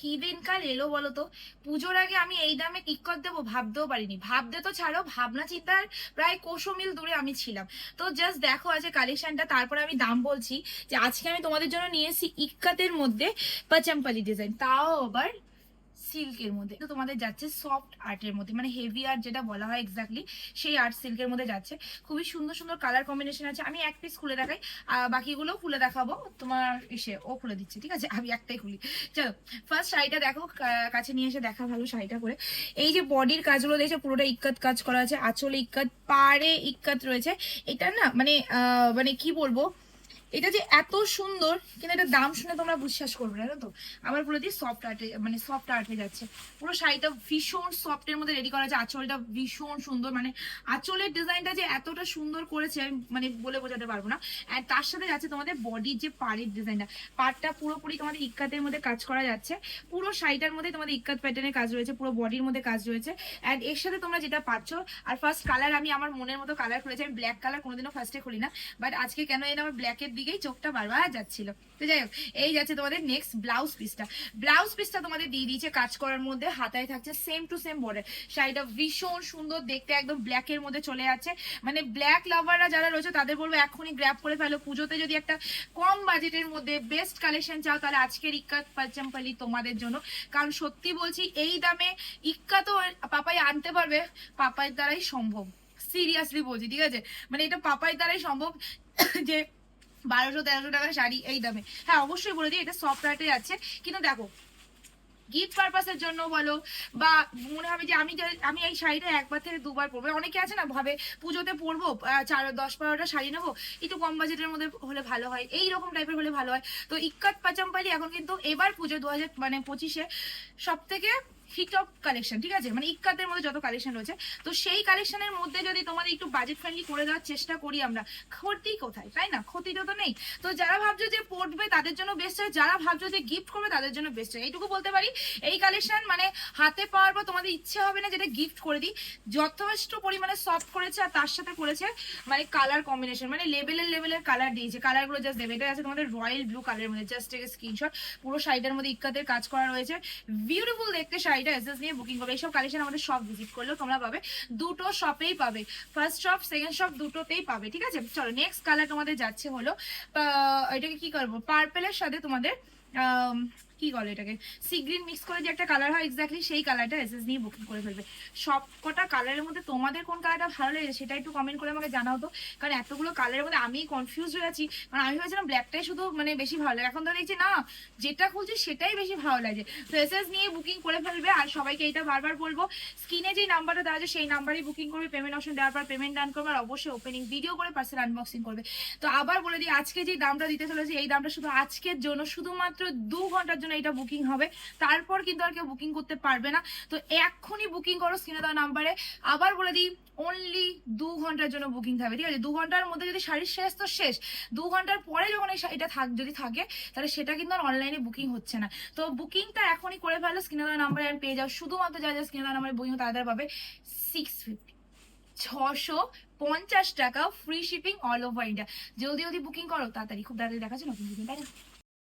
কি দিনকাল এলো বলো তো? পুজোর আগে আমি এই দামে কিক্কর দেবো ভাবতেও পারিনি। ভাবতে তো ছাড়ো, ভাবনা চিন্তার প্রায় কোশো মিল দূরে আমি ছিলাম। তো জাস্ট দেখো আছে কালেকশনটা তারপরে আমি দাম বলছি যে আজকে আমি তোমাদের জন্য নিয়ে এসেছি ইক্কাতের মধ্যে পাচাম্পালি ডিজাইন তাও আবার সিল্কের মধ্যে। তো তোমাদের যাচ্ছে সফট আর্টের মধ্যে মানে হেভি আর্ট যেটা বলা হয় এক্স্যাক্টলি সেই আর্ট সিল্কের মধ্যে যাচ্ছে। খুবই সুন্দর সুন্দর কালার কম্বিনেশন আছে। আমি এক পিস খুলে দেখাই বাকিগুলো খুলে দেখাবো। তোমার ইসে, ও খুলে দিচ্ছে, ঠিক আছে? আমি একটাই খুলি। চলো ফার্স্ট শাড়িটা দেখো কাছে নিয়ে এসে দেখা ভালো শাড়িটা করে এই যে বডির কাজগুলো দেখছে, পুরোটা ইক্কাত কাজ করা আছে, আঁচলে ইক্কাত, পাড়ে ইক্কাত রয়েছে। এটা না মানে মানে কি বলব এটা যে এত সুন্দর, কিন্তু এটা দাম শুনে তোমরা বিশ্বাস করবে না তো? আমার পুরো দিয়ে সফট আর্টে মানে সফট আর্টে যাচ্ছে। পুরো শাড়িটা ভীষণ সফটের মধ্যে রেডি করা আছে, আঁচলটা ভীষণ সুন্দর মানে আঁচলের ডিজাইনটা যে এতটা সুন্দর করেছে, আমি মানে বলে বোঝাতে পারব না। আর তার সাথে যাচ্ছে তোমাদের বডির যে পাড়ের ডিজাইনটা পাড়টা পুরোপুরি তোমাদের ইক্কাতের মধ্যে কাজ করা যাচ্ছে। পুরো শাড়িটার মধ্যে তোমাদের ইক্কাত প্যাটার্নের কাজ রয়েছে, পুরো বডির মধ্যে কাজ রয়েছে। অ্যান্ড এর সাথে তোমরা যেটা পাচ্ছ, আর ফার্স্ট কালার আমি আমার মনের মতো কালার খুলেছি আমি ব্ল্যাক কালার কোনোদিনও ফার্স্টে খুলি না বাট আজকে কেন এনে আমার ব্ল্যাকের দিকেই চোখটা বারবার যাচ্ছিল। তো যাই হোক, এই যাচ্ছে তোমাদের নেক্সট ব্লাউজ পিসটা ব্লাউজ পিসটা তোমাদের দিয়ে দিয়েছে কাজ করার মধ্যে, হাতায় থাকছে সেম টু সেম বর্ডার শাড়িটা ভীষণ সুন্দর, দেখতে একদম ব্ল্যাকের মধ্যে চলে যাচ্ছে। মানে ব্ল্যাক লাভাররা যারা রয়েছে, তাদের বলব এখনই গ্র্যাপ করে ফেলো। পুজোতে যদি একটা কম বাজেটের মধ্যে বেস্ট কালেকশন চাও, তাহলে আজকের ইক্কাত পাচাম্পালি তোমাদের জন্য। কারণ সত্যি বলছি, এই দামে ইক্কা তো পাপাই আনতে পারবে, পাপাইয়ের দ্বারাই সম্ভব। সিরিয়াসলি বলছি, ঠিক আছে? মানে এটা পাপাইয়ের দ্বারাই সম্ভব যে বারোশো, তেরোশো টাকা শাড়ি এই দামে। হ্যাঁ অবশ্যই বলে দিই, এটা সফট আর্টে আছে। কিন্তু দেখো গিফট পারপাসের জন্য বলো, বা মনে হবে যে আমি আমি এই শাড়িটা একবার থেকে দুবার পরবো। অনেকে আছে না, ভাবে পুজোতে পরবো চার, দশ, বারোটা শাড়ি নেব, একটু কম বাজেটের মধ্যে হলে ভালো হয়। এই রকম টাইপের হলে ভালো হয়। তো ইক্কাত পাচাম্পালি এখন কিন্তু এবার পুজো দু হাজার মানে পঁচিশে সব থেকে হিট অফ কালেকশন ঠিক আছে? মানে ইক্কাতের মধ্যে যত কালেকশন রয়েছে, তো সেই কালেকশনের মধ্যে যদি তোমাদের একটু বাজেট ফ্রেন্ডলি করে দেওয়ার চেষ্টা করি আমরা, ক্ষতি কোথায়? তাই না? ক্ষতিটা তো নেই। তো যারা ভাবছ যে পড়বে তাদের জন্য বেস্ট হয় যারা ভাবছ যে গিফট করবে তাদের জন্য বেস্ট হয় এইটুকু বলতে পারি, এই কালেকশন মানে হাতে পাওয়ার পর তোমাদের ইচ্ছে হবে না যেটা গিফট করে দিই। যথেষ্ট পরিমাণে সফট করেছে আর তার সাথে করেছে মানে কালার কম্বিনেশন মানে লেভেলের লেভেলের কালার দিয়েছে কালারগুলো জাস্ট দেবে। এটা আছে তোমাদের রয়্যাল ব্লু কালারের মধ্যে। জাস্ট স্ক্রিনশট পুরো শাড়িটার মধ্যে ইক্কাতের কাজ করা রয়েছে। বিউটিফুল দেখতে শাড়িটা এসএস নিয়ে বুকিং করবে। এইসব কালেকশন আমাদের সব ভিজিট করলেও তোমরা পাবে। দুটো শপেই পাবে। ফার্স্ট শপ সেকেন্ড শপ দুটোতেই পাবে, ঠিক আছে? চলো নেক্সট কালার তোমাদের যাচ্ছে হলো এটাকে কি করব? পার্পেলের সাথে তোমাদের কি বলে এটাকে? সি গ্রিন মিক্স করে যে একটা কালার হয় এক্স্যাক্টলি সেই কালারটা এসএস নিয়ে বুকিং করে ফেলবে। সব কটা কালারের মধ্যে তোমাদের কোন কালারটা ভালো লেগেছে সেটা একটু কমেন্ট করে আমাকে জানাও তো। কারণ এতগুলো কালারের মধ্যে আমি কনফিউজ হয়ে আছি। কারণ আমি ভেবেছিলাম ব্ল্যাকটাই শুধু মানে বেশি ভালো লাগে। এখন তো দেখছি না, যেটা খুলছি সেটাই বেশি ভালো লাগে। তো এসএস নিয়ে বুকিং করে ফেলবে। সবাইকে এটা বারবার বলব। স্ক্রিনে যে নাম্বারটা দেওয়া আছে, সেই নাম্বারেই বুকিং করবে পেমেন্ট অপশন দেওয়ার পর পেমেন্ট ডান করবে, আর অবশ্যই ওপেনিং ভিডিও করে পার্সেল আনবক্সিং করবে। তো আবার বলে দিই, আজকে যে দামটা দিতে চলেছে, এই দামটা শুধু আজকের জন্য, শুধুমাত্র দু ঘণ্টার জন্য এটা বুকিং হবে। তারপর কিন্তু আর কেউ বুকিং করতে পারবে না। তো এক্ষুনি বুকিং করো স্ক্রিনে দেওয়া নাম্বারে। আবার বলে দিই অনলি দু ঘণ্টার জন্য বুকিং থাকবে, ঠিক আছে? দু ঘণ্টার মধ্যে যদি শাড়ির শেষ তো শেষ, দু ঘণ্টার পরে যখন এই শাড়িটা থাক, যদি থাকে, তাহলে সেটা কিন্তু আর অনলাইনে বুকিং হচ্ছে না। তো বুকিংটা এখনই করে ফেলো স্ক্রিনে দেওয়া নাম্বারে আর পেয়ে যাও। শুধুমাত্র যা যা স্ক্রিনে আমার বই তাদের পাবে সিক্স ফিফটি ছশো পঞ্চাশ টাকা free shipping all over India জলদি জলদি বুকিং করো, তাড়াতাড়ি, খুব তাড়াতাড়ি দেখাচ্ছে নতুন বুকিং তাই